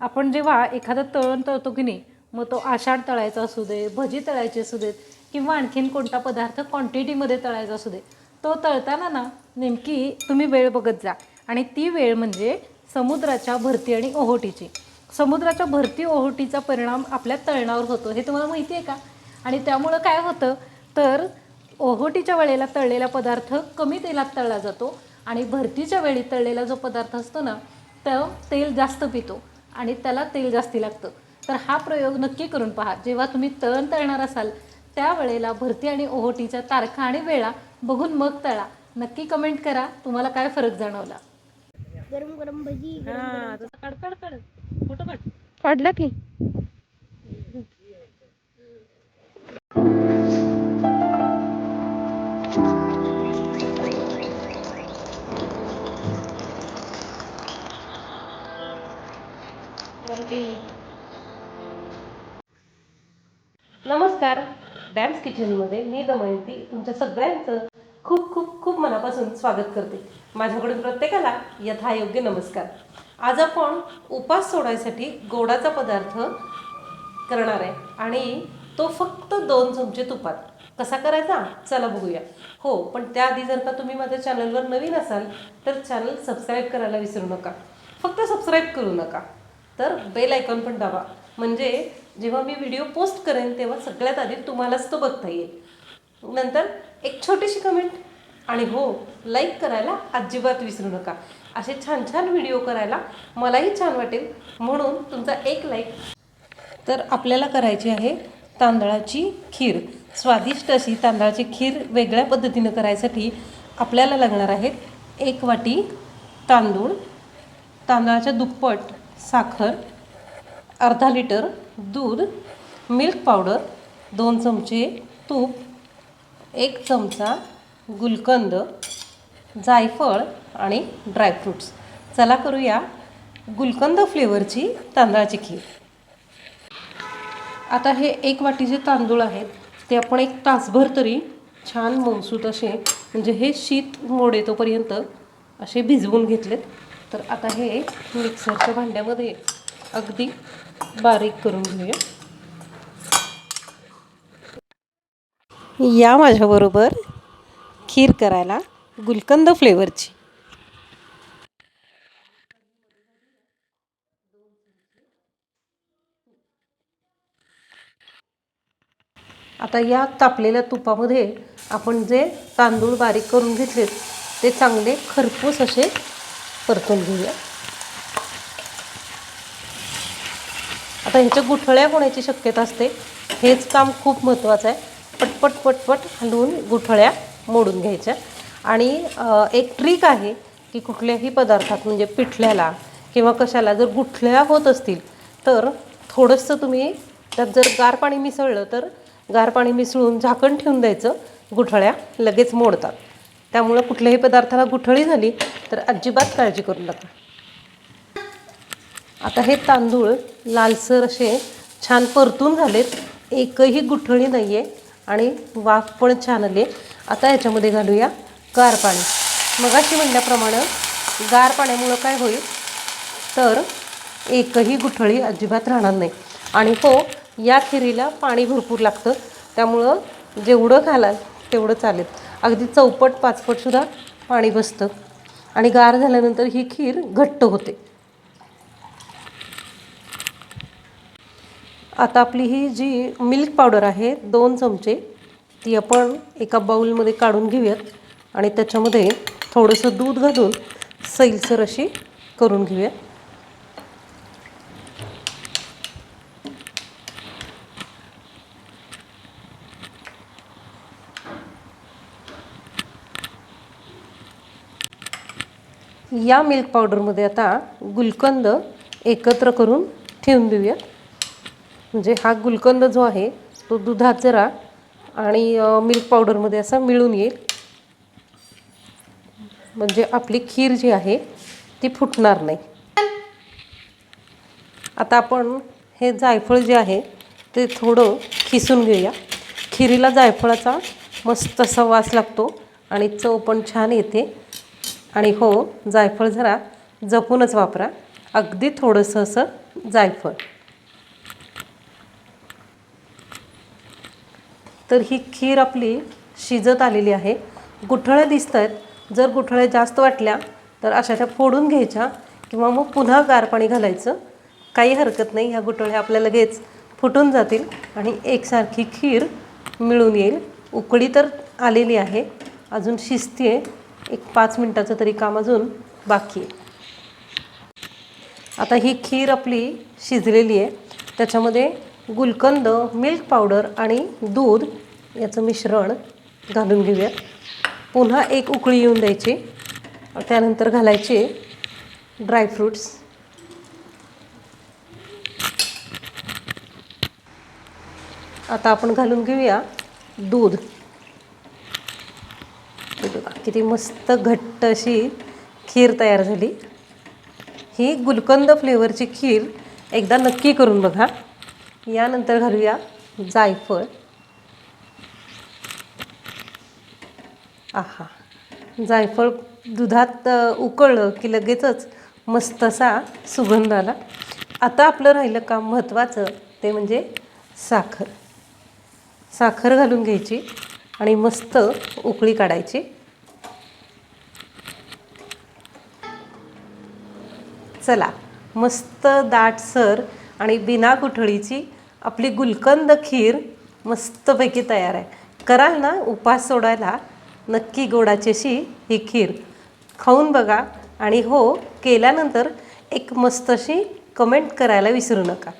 आपण जेव्हा एखादं तळण तळतो की नाही मग तो आषाढ तळायचा असू दे भजी तळायची असू देत किंवा आणखीन कोणता पदार्थ क्वांटिटीमध्ये तळायचा असू दे तो तळताना ना नेमकी तुम्ही वेळ बघत जा. आणि ती वेळ म्हणजे समुद्राच्या भरती आणि ओहोटीची. समुद्राच्या भरती ओहोटीचा परिणाम आपल्या तळणावर होतो हे तुम्हाला माहिती आहे का? आणि त्यामुळं काय होतं तर ओहोटीच्या वेळेला तळलेला पदार्थ कमी तेलात तळला जातो आणि भरतीच्या वेळी तळलेला जो पदार्थ असतो ना तो तेल जास्त पितो. आणि त्याला तेल जास्ती लागतं. तर हा प्रयोग नक्की करून पहा. जेव्हा तुम्ही तळण तळणार असाल त्यावेळेला भरती आणि ओहोटीच्या तारखा आणि वेळा बघून मग तळा. नक्की कमेंट करा. तुम्हाला काय फरक जाणवला? गरम गरम भजी काढ काढ काढ फोटो काढ. काढला की. डॅम्स किचनमध्ये मी दमयंती तुमच्या सगळ्यांचं खूप खूप खूप मनापासून स्वागत करते. माझ्याकडून प्रत्येकाला यथायोग्य नमस्कार. आज आपण उपास सोडायसाठी गोडाचा पदार्थ करणार आहे आणि तो फक्त दोन चमचे तुपात. कसा करायचा? चला बघूया. हो पण त्याआधी जर का तुम्ही माझ्या चॅनलवर नवीन असाल तर चॅनल सबस्क्राईब करायला विसरू नका. फक्त सबस्क्राईब करू नका. तर बेल आयकॉन पण दाबा. म्हणजे जेव्हा मी व्हिडिओ पोस्ट करेन तेव्हा सगळ्यात आधी तुम्हालाच तो बघता येईल. नंतर एक छोटीशी कमेंट आणि हो लाईक करायला अजिबात विसरू नका. असे छान छान व्हिडिओ करायला मलाही छान वाटेल. म्हणून तुमचा एक लाईक तर आपल्याला करायची आहे तांदळाची खीर. स्वादिष्ट अशी तांदळाची खीर वेगळ्या पद्धतीनं करायसाठी आपल्याला लागणार आहेत एक वाटी तांदूळ तांदळाच्या दुप्पट साखर अर्धा लिटर दूध मिल्क पावडर दोन चमचे तूप एक चमचा गुलकंद जायफळ आणि ड्रायफ्रूट्स चला करूया गुलकंद फ्लेवरची तांदळाची खीर. आता हे एक वाटी जे तांदूळ आहेत. ते आपण एक तासभर तरी छान मौसूत असे म्हणजे हे शीत मोड येतोपर्यंत असे भिजवून घेतलेत. तर आता हे मिक्सरच्या भांड्यामध्ये अगदी बारीक करून घेऊया. या माझ्याबरोबर खीर करायला गुलकंद फ्लेवरची आता या तापलेल्या तुपामध्ये आपण जे तांदूळ बारीक करून घेतलेत ते चांगले खरपूस असे परतून घेऊया. आता ह्याच्या गुठळ्या होण्याची शक्यता असते. हेच काम खूप महत्त्वाचं आहे. पटपट पटपट हलवून गुठळ्या मोडून घ्यायच्या. आणि एक ट्रिक आहे की कुठल्याही पदार्थात म्हणजे पिठल्याला किंवा कशाला जर गुठळ्या होत असतील तर थोडंसं तुम्ही त्यात जर गार पाणी मिसळलं तर गार पाणी मिसळून झाकण ठेवून द्यायचं. गुठळ्या लगेच मोडतात. त्यामुळं कुठल्याही पदार्थाला गुठळी झाली तर अजिबात काळजी करू नका. आता हे तांदूळ लालसर असे छान परतून झालेत. एकही गुठळी नाही आहे आणि वाफ पण छान आले आता याच्यामध्ये घालूया गार पाणी. मगाशी म्हणल्याप्रमाणे गार पाण्यामुळं काय होईल? तर एकही गुठळी अजिबात राहणार नाही. आणि हो या खिरीला पाणी भरपूर लागतं. त्यामुळं जेवढं घालाल तेवढं चालेल. अगदी चौपट पाचपटसुद्धा पाणी बसतं. आणि गार झाल्यानंतर ही खीर घट्ट होते. आता आपली ही जी मिल्क पावडर आहे दोन चमचे ती आपण एका बाऊलमध्ये काढून घेऊयात. आणि त्याच्यामध्ये थोडंसं दूध घालून सैलसर अशी करून घेऊया या मिल्क पावडरमध्ये आता गुलकंद एकत्र करून ठेवून देऊया म्हणजे हा गुलकंद जो आहे तो दुधात जरा आणि मिल्क पावडरमध्ये असा मिळून येईल. म्हणजे आपली खीर जी आहे ती फुटणार नाही. आता आपण हे जायफळ जे आहे ते थोडं खिसून घेऊया. खिरीला जायफळाचा मस्त असा वास लागतो आणि चव पण छान येते. आणि हो जायफळ जरा जपूनच वापरा. अगदी थोडंसं असं जायफळ. तर ही खीर आपली शिजत आलेली आहे. गुठळ्या दिसत आहेत जर गुठळ्या जास्त वाटल्या तर अशा त्या फोडून घ्यायच्या किंवा मग पुन्हा गार पाणी घालायचं. काही हरकत नाही ह्या गुठळ्या आपल्या लगेच फुटून जातील आणि एकसारखी खीर मिळून येईल. उकळी तर आलेली आहे. अजून शिजते एक पाच मिनटाचं तरी काम अजून बाकी आहे. आता ही खीर आपली शिजलेली आहे. त्याच्यामध्ये गुलकंद मिल्क पावडर आणि दूध याचं मिश्रण घालून घेऊया पुन्हा एक उकळी येऊन द्यायची. त्यानंतर घालायचे ड्रायफ्रूट्स आता आपण घालून घेऊया दूध. बघा किती मस्त घट्ट अशी खीर तयार झाली. ही गुलकंद फ्लेवरची खीर एकदा नक्की करून बघा. यानंतर घालूया जायफळ. आहा जायफळ दुधात उकळलं की लगेचच मस्त असा सुगंध आला. आता आपलं राहिलं काम महत्त्वाचं ते म्हणजे साखर. साखर घालून घ्यायची आणि मस्त उकळी काढायची. चला मस्त दाटसर आणि बिना कुठळीची आपली गुलकंद खीर मस्तपैकी तयार आहे. कराल ना उपास सोडायला नक्की गोडाचेशी ही खीर. खाऊन बघा आणि हो केल्यानंतर एक मस्त अशी कमेंट करायला विसरू नका.